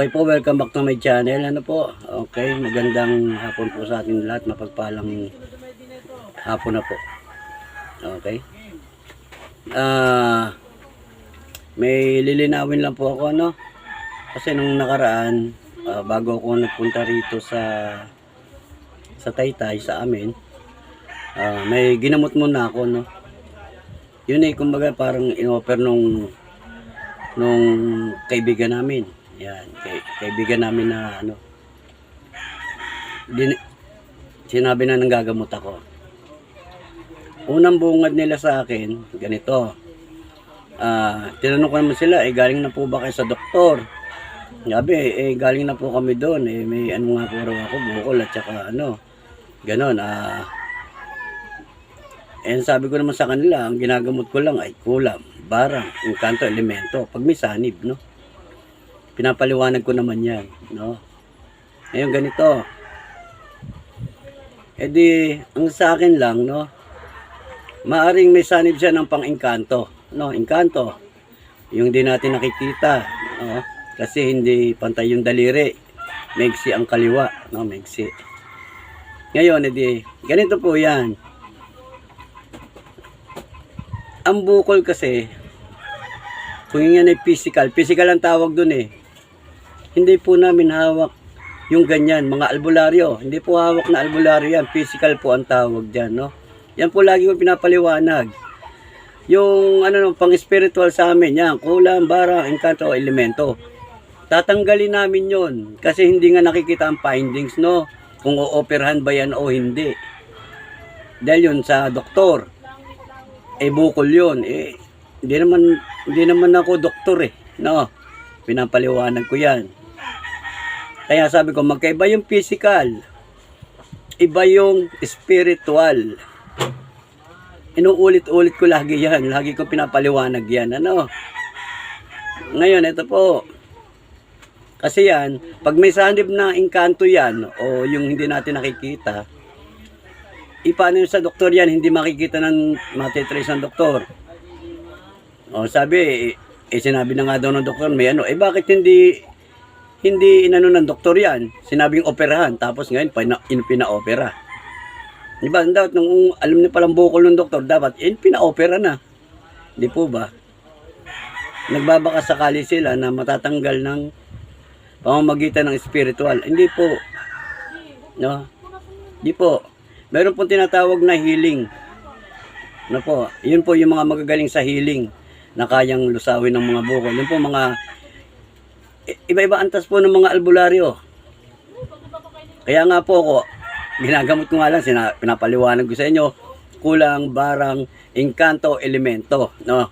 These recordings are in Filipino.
Okay po, welcome back to my channel. Ano po? Okay, magandang hapon po sa ating lahat. Mapagpalang hapon na po. Okay. Ah, may lilinawin lang po ako, no? Kasi nung nakaraan, ah, bago ako nagpunta rito sa sa Taytay sa amin, ah, may ginamot muna ako, no? Yun eh, kumbaga parang inoffer nung nung kaibigan namin. Yan, kay, kaibigan namin na ano. Din, sinabi na nang gagamot ako. Unang bungad nila sa akin, ganito. Ah, tinanong ko naman sila, eh galing na po ba kayo sa doktor? Sabi, eh galing na po kami doon, eh may ano nga po raw ako, bukol at saka ano. Ganon, ah. eh sabi ko naman sa kanila, ang ginagamot ko lang ay kulam, barang, inkanto, elemento, pag may sanib, no? Pinapaliwanag ko naman yan, no? Ngayon ganito. E di, ang sa akin lang, no? Maaring may sanib siya ng pang-inkanto, no? Inkanto. Yung di natin nakikita, no? Kasi hindi pantay yung daliri. Megsi ang kaliwa, no? Megsi. Ngayon, edi, ganito po yan. Ang bukol kasi, kung yan ay physical, physical ang tawag dun eh. Hindi po namin hawak yung ganyan, mga albularyo. Hindi po hawak na albularyo yan, physical po ang tawag dyan, no? Yan po lagi ko pinapaliwanag. Yung ano no, pang spiritual sa amin, yan, kulang, barang, engkanto, elemento. Tatanggalin namin yon kasi hindi nga nakikita ang findings, no? Kung o-operahan ba yan o hindi. Dahil yun sa doktor, eh bukol yun. Eh, hindi naman, hindi naman ako doktor eh. No, pinapaliwanag ko yan. Kaya sabi ko, magkaiba yung physical. Iba yung spiritual. Inuulit-ulit ko lagi yan. Lagi ko pinapaliwanag yan. Ano? Ngayon, ito po. Kasi yan, pag may sanib na engkanto yan, o yung hindi natin nakikita, ipano yun sa doktor yan, hindi makikita ng matitrace ng doktor. O sabi, eh, eh, sinabi na nga daw ng doktor, may ano, eh bakit hindi, hindi inano ng doktor yan? Sinabing operahan, tapos ngayon, pina, in, pina-opera. Di ba, dapat nung alam niya palang bukol ng doktor, dapat in, pina-opera na. Di po ba? Nagbabaka sakali sila na matatanggal ng pamamagitan ng spiritual. Hindi po. No? Di po. Meron pong tinatawag na healing. Ano po? Yun po yung mga magagaling sa healing na kayang lusawin ng mga bukol. Yun po mga iba-iba antas po ng mga albularyo. Kaya nga po ako, ginagamot ko nga lang, pinapaliwanag ko sa inyo, kulang, barang, engkanto, elemento. No?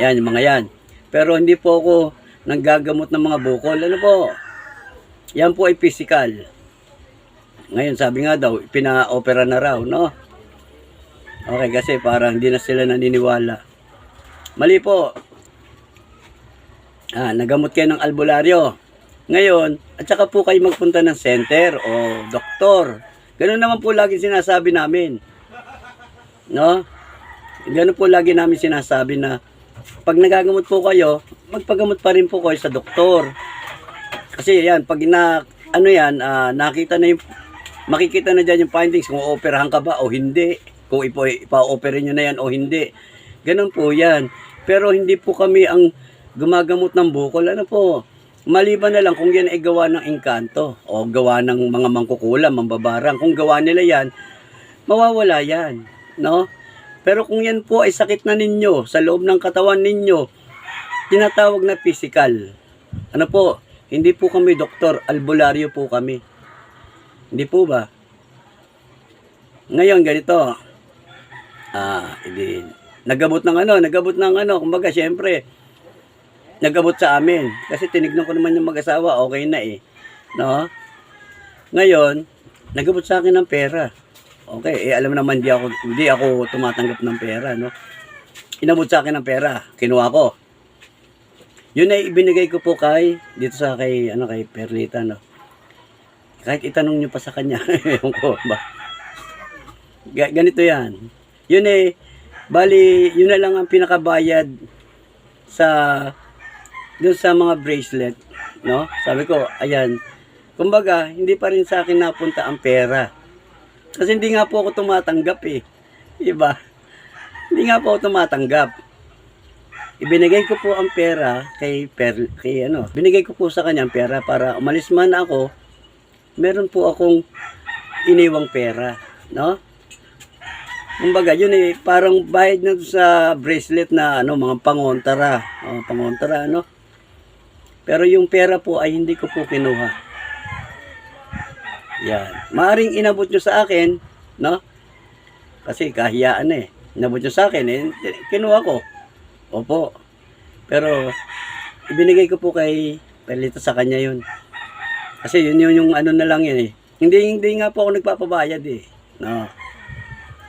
Yan, mga yan. Pero hindi po ako nanggagamot ng mga bukol. Ano po? Yan po ay physical. Ngayon, sabi nga daw, pina-opera na raw, no? Okay, kasi parang hindi na sila naniniwala. Mali po. Ah, nagamot kayo ng albularyo. Ngayon, at saka po kayo magpunta ng center o doktor. Ganun naman po lagi sinasabi namin. No? Ganun po lagi namin sinasabi na pag nagagamot po kayo, magpagamot pa rin po kayo sa doktor. Kasi yan, pag na, ano yan, ah, nakita na yung, makikita na dyan yung findings kung operahan ka ba o hindi. Kung ipa-opera nyo na yan o hindi. Ganun po yan. Pero hindi po kami ang gumagamot ng bukol. Ano po? Maliban na lang kung yan ay gawa ng engkanto o gawa ng mga mangkukulam, mambabarang. Kung gawa nila yan, mawawala yan. No? Pero kung yan po ay sakit na ninyo sa loob ng katawan ninyo, tinatawag na physical. Ano po? Hindi po kami doktor, albularyo po kami. Hindi po ba? Ngayon, ganito. Ah, hindi. Nagabot ng ano, nagabot ng ano, kumbaga, syempre, nagabot sa amin. Kasi tinignan ko naman yung mag-asawa, okay na eh. No? Ngayon, nagabot sa akin ng pera. Okay, eh alam naman di ako hindi ako tumatanggap ng pera, no. Inabot sa akin ng pera, kinuha ko. Yun ay ibinigay ko po kay dito sa kay ano kay Perlita, no. Kahit itanong niyo pa sa kanya, ewan ko ba. Ga- ganito 'yan. Yun eh bali, yun na lang ang pinakabayad sa doon sa mga bracelet. no? Sabi ko, ayan, kumbaga, hindi pa rin sa akin napunta ang pera. Kasi hindi nga po ako tumatanggap eh. Iba? Hindi nga po ako tumatanggap. Ibinigay ko po ang pera kay per, kay ano, binigay ko po sa kanya ang pera para umalis man ako, meron po akong iniwang pera, no? Kumbaga, yun eh, parang bayad na sa bracelet na ano, mga pangontara, mga pangontara, ano? Pero yung pera po ay hindi ko po kinuha. Yan. Maaring inabot nyo sa akin, no? Kasi kahiyaan eh. Inabot nyo sa akin, eh, kinuha ko. Opo. Pero, ibinigay ko po kay Perlita sa kanya yun. Kasi yun yun yung ano na lang yun eh. Hindi, hindi nga po ako nagpapabayad eh. No.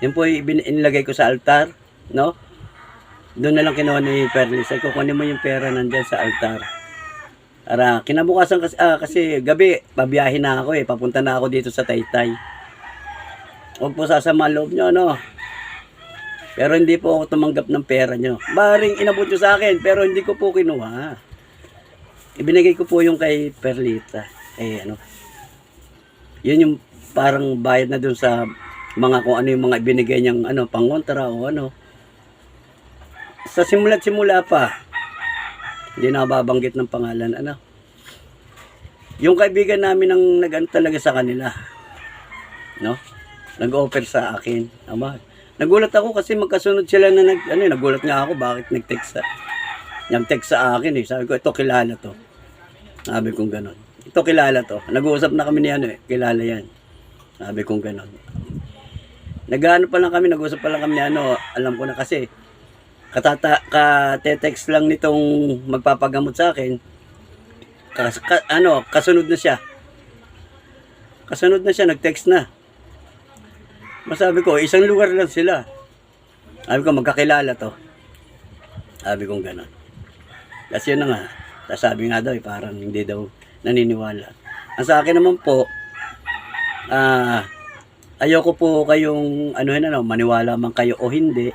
Yun po ibin, inilagay ko sa altar, no? Doon na lang kinuha ni Perlita. Kukunin mo yung pera nandyan sa altar. Para kinabukasan kasi, ah, kasi gabi, babiyahin na ako eh. Papunta na ako dito sa Taytay. Huwag po sasama loob nyo, no? Pero hindi po ako tumanggap ng pera nyo. Baring inabot nyo sa akin, pero hindi ko po kinuha. Ibinigay ko po yung kay Perlita. Eh, ano? Yun yung parang bayad na dun sa mga kung ano yung mga ibinigay niyang ano, pangontra o ano. Sa simula't simula pa, hindi na babanggit ng pangalan, ano. Yung kaibigan namin ang nag talaga sa kanila. No? Nag-offer sa akin. Ama, nagulat ako kasi magkasunod sila na nag, ano, nagulat nga ako bakit nag-text sa, nag-text sa akin eh. Sabi ko, ito kilala to. Sabi kong ganon. Ito kilala to. Nag-uusap na kami ni ano eh, kilala yan. Sabi kong ganon. Nag-ano pa lang kami, nag-usap pa lang kami ni ano, alam ko na kasi, katata, ka-text lang nitong magpapagamot sa akin, kas, ka, ano, kasunod na siya. Kasunod na siya, nag-text na. Masabi ko, isang lugar lang sila. Sabi ko, magkakilala to. Sabi kong gano'n. Kasi yun na nga. Sabi nga daw, eh, parang hindi daw naniniwala. Ang sa akin naman po, ah, ayoko po kayong, ano yun, ano, maniwala man kayo o hindi.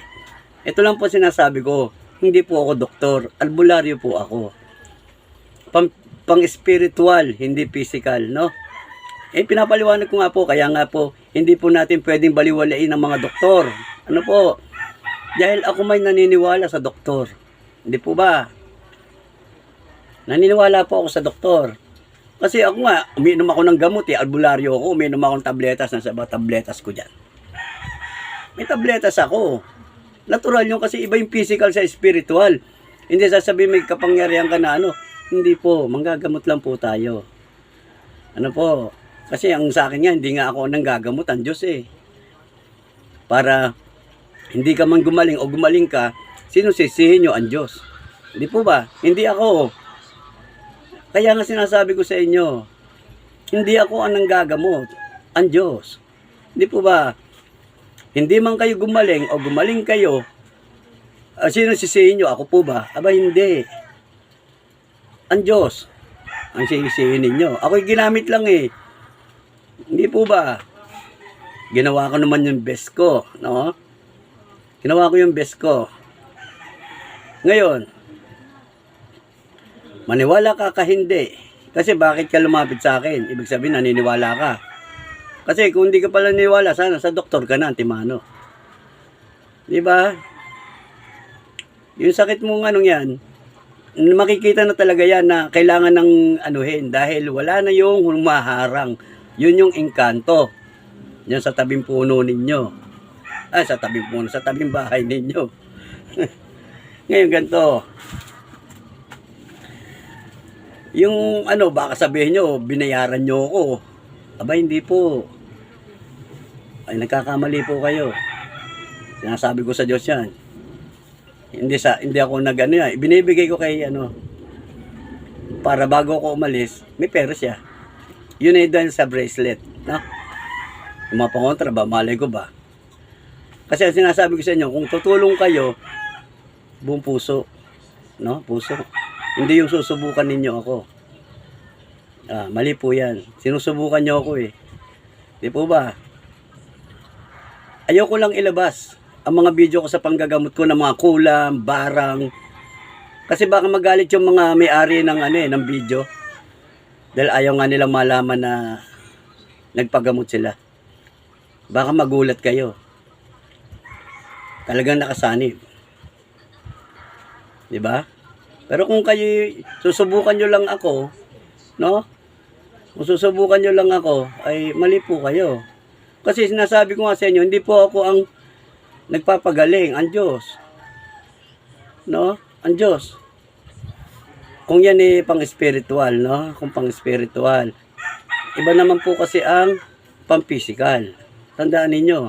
Ito lang po sinasabi ko, hindi po ako doktor, albularyo po ako. Pang, pang spiritual, hindi physical, no? Eh, pinapaliwanag ko nga po, kaya nga po, hindi po natin pwedeng baliwalain ng mga doktor. Ano po? Dahil ako may naniniwala sa doktor. Hindi po ba? Naniniwala po ako sa doktor. Kasi ako nga, umiinom ako ng gamot eh, albularyo ako, umiinom ako ng tabletas, nasa ba tabletas ko dyan. May tabletas ako. Natural yun kasi iba yung physical sa spiritual. Hindi sasabihin may kapangyarihan ka na ano. Hindi po, manggagamot lang po tayo. Ano po, kasi ang sa akin nga, hindi nga ako nang gagamot ang Diyos eh. Para hindi ka man gumaling o gumaling ka, sino sisihin nyo ang Diyos? Hindi po ba? Hindi ako. Kaya nga sinasabi ko sa inyo, hindi ako ang nanggagamot, ang Diyos. Hindi po ba? Hindi man kayo gumaling o gumaling kayo, ah, sino sisihin nyo? Ako po ba? Aba hindi. Ang Diyos ang sisihin ninyo. Ako'y ginamit lang eh. Hindi po ba? Ginawa ko naman yung best ko, no? Ginawa ko yung best ko. Ngayon, maniwala ka ka hindi. Kasi bakit ka lumapit sa akin? Ibig sabihin, naniniwala ka. Kasi kung hindi ka pala naniniwala, sana sa doktor ka na, antimano. Di ba? Yung sakit mong anong yan, makikita na talaga yan na kailangan ng anuhin dahil wala na yung humaharang. Yun yung engkanto. Yan sa tabing puno ninyo. Ah, sa tabing puno, sa tabing bahay ninyo. Ngayon ganito. Yung ano, baka sabihin nyo, binayaran nyo ako. Aba, hindi po. Ay, nagkakamali po kayo. Sinasabi ko sa Diyos yan. Hindi sa hindi ako nag ano yan. Binibigay ko kay ano para bago ako umalis, may pera siya. Yun ay dahil sa bracelet, no? Yung mga pangontra ba, malay ko ba? Kasi sinasabi ko sa inyo, kung tutulong kayo, buong puso, no? Puso. Hindi yung susubukan ninyo ako. Ah, mali po yan. Sinusubukan nyo ako eh. Di po ba? Ayoko lang ilabas ang mga video ko sa panggagamot ko ng mga kulam, barang. Kasi baka magalit yung mga may-ari ng ano eh, ng video. Dahil ayaw nga nilang malaman na nagpagamot sila. Baka magulat kayo. Talagang nakasanib. Di ba? Pero kung kayo susubukan nyo lang ako, no? Kung susubukan nyo lang ako, ay mali po kayo. Kasi sinasabi ko nga sa inyo, hindi po ako ang nagpapagaling, ang Diyos. No? Ang Diyos. Kung yan eh pang spiritual, no? Kung pang spiritual. Iba naman po kasi ang pang physical. Tandaan ninyo.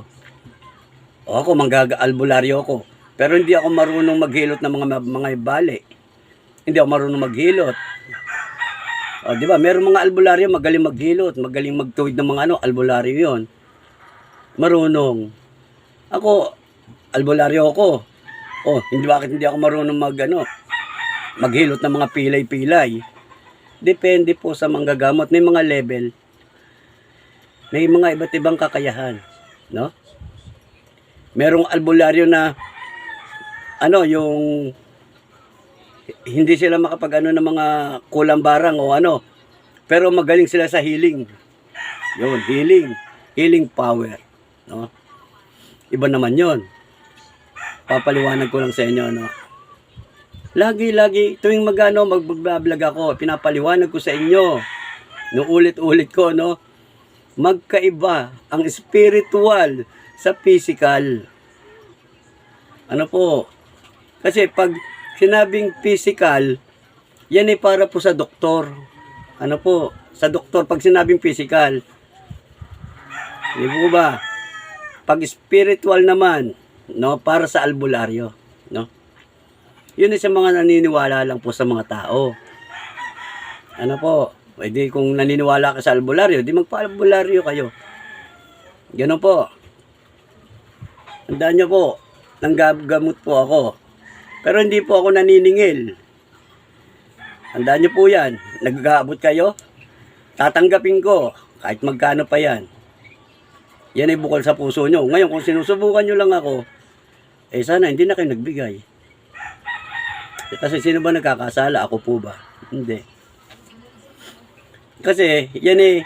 O ako, manggaga-albularyo ako. Pero hindi ako marunong maghilot ng mga mga bali. Hindi ako marunong maghilot. O, di ba? Meron mga albularyo magaling maghilot, magaling magtuwid ng mga ano, albularyo 'yon. Marunong. Ako, albularyo ako. Oh, hindi bakit hindi ako marunong mag ano, maghilot ng mga pilay-pilay. Depende po sa manggagamot. May mga level. May mga iba't ibang kakayahan. No? Merong albularyo na ano, yung hindi sila makapag ano ng mga kulang barang o ano. Pero magaling sila sa healing. Yun, healing. Healing power. No? Iba naman yon. Papaliwanag ko lang sa inyo, no? Lagi-lagi, tuwing magano mag-vlog ako, pinapaliwanag ko sa inyo. No ulit-ulit ko, no? Magkaiba ang spiritual sa physical. Ano po? Kasi pag sinabing physical, yan ay para po sa doktor. Ano po? Sa doktor, pag sinabing physical. Di po ba? Pag spiritual naman, no, para sa albularyo, no? Yun ay sa mga naniniwala lang po sa mga tao. Ano po? Pwede kung naniniwala ka sa albularyo, di magpa-albularyo kayo. Ganun po. Tandaan nyo po, nanggagamot po ako. Pero hindi po ako naniningil. Tandaan nyo po yan. Nag-aabot kayo, tatanggapin ko, kahit magkano pa yan. Yan ay bukol sa puso nyo. Ngayon, kung sinusubukan nyo lang ako, eh sana hindi na kayo nagbigay. Eh, Kasi sino ba nagkakasala? Ako po ba? Hindi. Kasi, yan eh,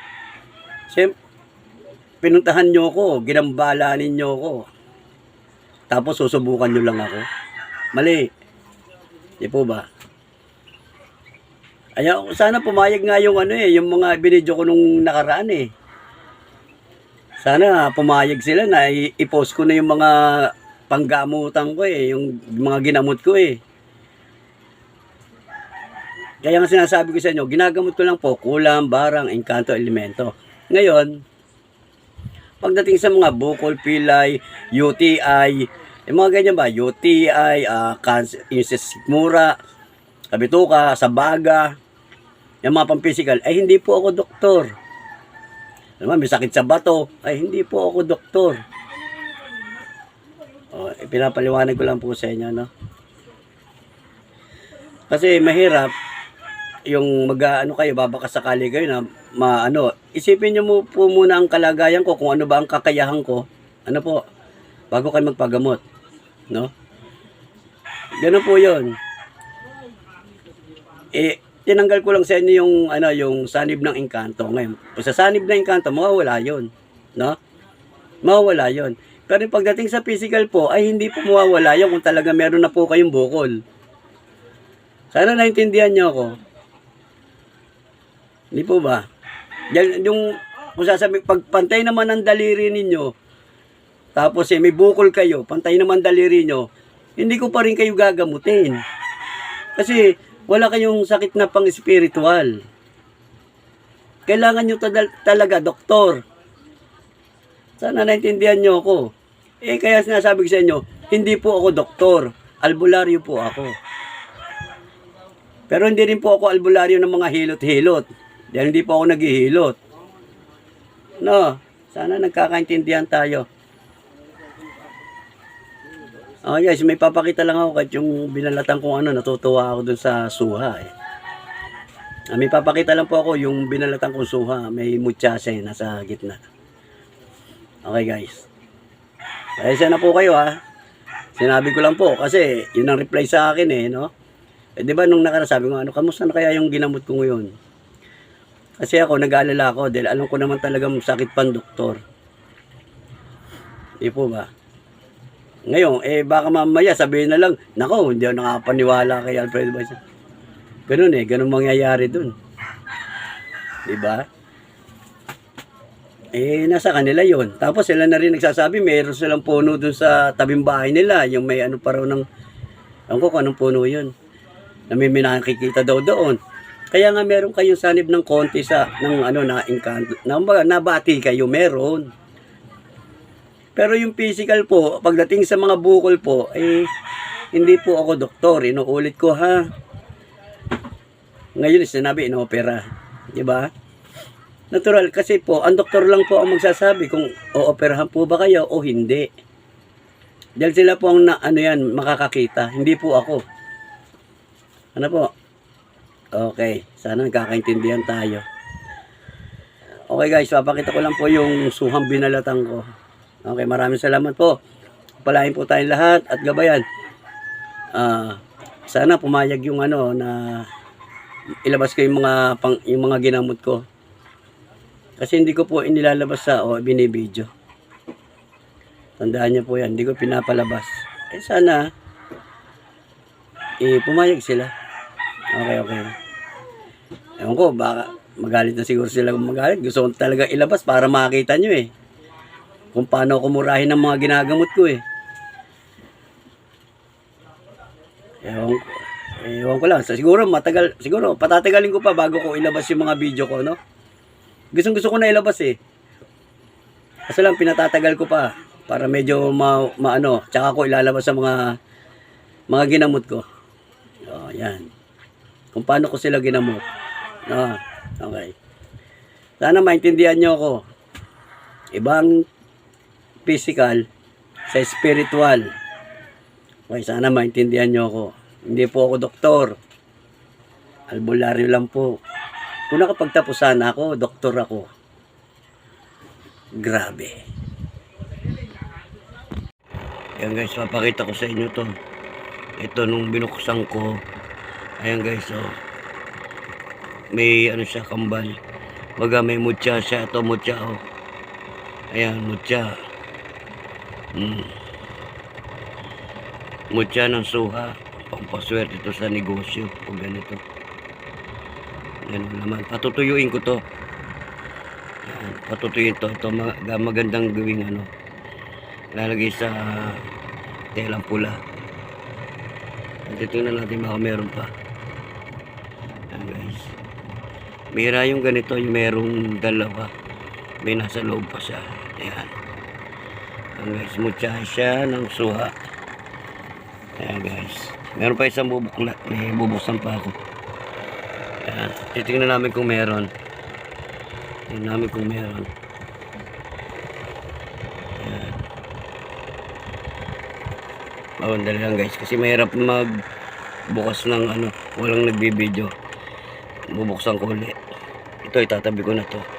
siyem, pinuntahan nyo ko, ginambala ninyo ko. Tapos susubukan nyo lang ako. Mali. Di po ba? Ay, sana pumayag nga yung ano eh, yung mga binidyo ko nung nakaraan eh. Sana pumayag sila na i-post ko na yung mga panggamutan ko eh, yung mga ginamot ko eh. Kaya nga sinasabi ko sa inyo, ginagamot ko lang po kulam, barang, engkanto, elemento. Ngayon, pagdating sa mga bukol, pilay, UTI, yung mga ganyan ba, UTI, uh, cancer, yung sa sikmura, kabituka, sabaga, yung mga pampisikal, ay hindi po ako doktor. Alam mo, may sakit sa bato, ay hindi po ako doktor. O, pinapaliwanag ko lang po sa inyo, no? Kasi mahirap, yung mag ano kayo, babaka sakali kayo na maano, isipin niyo mo po muna ang kalagayan ko, kung ano ba ang kakayahan ko, ano po, bago kayo magpagamot, no? Ganun po 'yon. Eh, tinanggal ko lang sa inyo yung ano, yung sanib ng engkanto ngayon. Kung sa sanib ng engkanto, mawawala 'yon, no? Mawawala 'yon. Pero yung pagdating sa physical po, ay hindi po mawawala 'yon kung talaga meron na po kayong bukol. Sana naintindihan niyo ako. Hindi po ba? Yan, yung, kung sasabi, pag pantay naman ang daliri ninyo, tapos eh, may bukol kayo, pantay naman daliri nyo, hindi ko pa rin kayo gagamutin. Kasi, wala kayong sakit na pang spiritual. Kailangan nyo tadal- talaga, doktor. Sana naintindihan nyo ako. Eh, kaya sinasabi ko sa inyo, hindi po ako doktor. Albularyo po ako. Pero hindi rin po ako albularyo ng mga hilot-hilot. Dahil hindi po ako naghihilot. No, sana nagkakaintindihan tayo. Oh guys, may papakita lang ako kahit yung binalatan kong ano, natutuwa ako dun sa suha eh. Ah, may papakita lang po ako yung binalatan kong suha, may mutsase nasa gitna. Okay guys. Ayos na po kayo ha. Sinabi ko lang po kasi yun ang reply sa akin eh, no? Eh, di ba nung nakaraan sabi ko, ano, kamusta na kaya yung ginamot ko ngayon? Kasi ako, nag-aalala ako dahil alam ko naman talagang sakit pan doktor. Di po ba? Ngayon, eh baka mamaya sabihin na lang, nako, hindi ako nakapaniwala kay Alfredo Baisa. Ganun eh, ganun mangyayari dun. Di ba? Eh, nasa kanila yon. Tapos sila na rin nagsasabi, meron silang puno dun sa tabing bahay nila. Yung may ano pa raw ng, ewan ko anong puno yun. Na may nakikita daw doon. Kaya nga meron kayong sanib ng konti sa, ng ano na inkanto. Na, nabati kayo, meron. Pero yung physical po, pagdating sa mga bukol po, eh, hindi po ako doktor. Inuulit ko ha. Ngayon, sinabi, inopera. Di ba? Natural kasi po, ang doktor lang po ang magsasabi kung ooperahan po ba kayo o hindi. Dahil sila po ang na, ano yan, makakakita, hindi po ako. Ano po? Okay, sana nagkakaintindihan tayo. Okay guys, papakita ko lang po yung suhang binalatan ko. Okay, maraming salamat po. Palain po tayong lahat at gabayan. Ah, sana pumayag yung ano na ilabas ko yung mga pang, yung mga ginamot ko. Kasi hindi ko po inilalabas sa o binibidyo. Tandaan niyo po yan, hindi ko pinapalabas. Eh sana, eh pumayag sila. Okay, okay. Ewan ko, baka magalit na siguro sila kung magalit. Gusto ko talaga ilabas para makita nyo eh. Kung paano ako murahin ng mga ginagamot ko eh. Ewan. Ewan ko lang. So, siguro matagal, siguro patatagalin ko pa bago ko ilabas yung mga video ko, no? Gustong gusto ko na ilabas eh. Kasi lang pinatatagal ko pa para medyo ma, maano, tsaka ko ilalabas sa mga mga ginamot ko. Oh, yan. Kung paano ko sila ginamot. No, okay. Sana maintindihan nyo ako. Ibang physical sa spiritual. Okay, sana maintindihan nyo ako. Hindi po ako doktor. Albularyo lang po. Kung nakapagtapusan ako, doktor ako. Grabe. Ayan guys, papakita ko sa inyo to. Ito nung binuksan ko. Ayan guys, oh. May ano siya, kambal. Baga may mutya siya. Ito mutya, oh. Ayan, mutya. Hmm. Ng suha. Pampaswerte ito sa negosyo. Pag ganito. Ganun naman. Patutuyuin ko to. Yan, patutuyuin to. Ito mag- magandang gawing ano. Lalagay sa telang pula. At tingnan natin baka meron pa. Yan guys. Mira yung ganito, yung merong dalawa. May nasa loob pa siya. Ayan. Guys, mutya siya ng suha. Ayan guys. Meron pa isang bubukla. May bubuksan pa ako. Ayan. Titingnan namin kung meron. Tingnan namin kung meron. Ayan. Mawandali lang guys. Kasi mahirap mag bukas ng ano. Walang nagbibideo. Bubuksan ko ulit. Ito itatabi ko na to.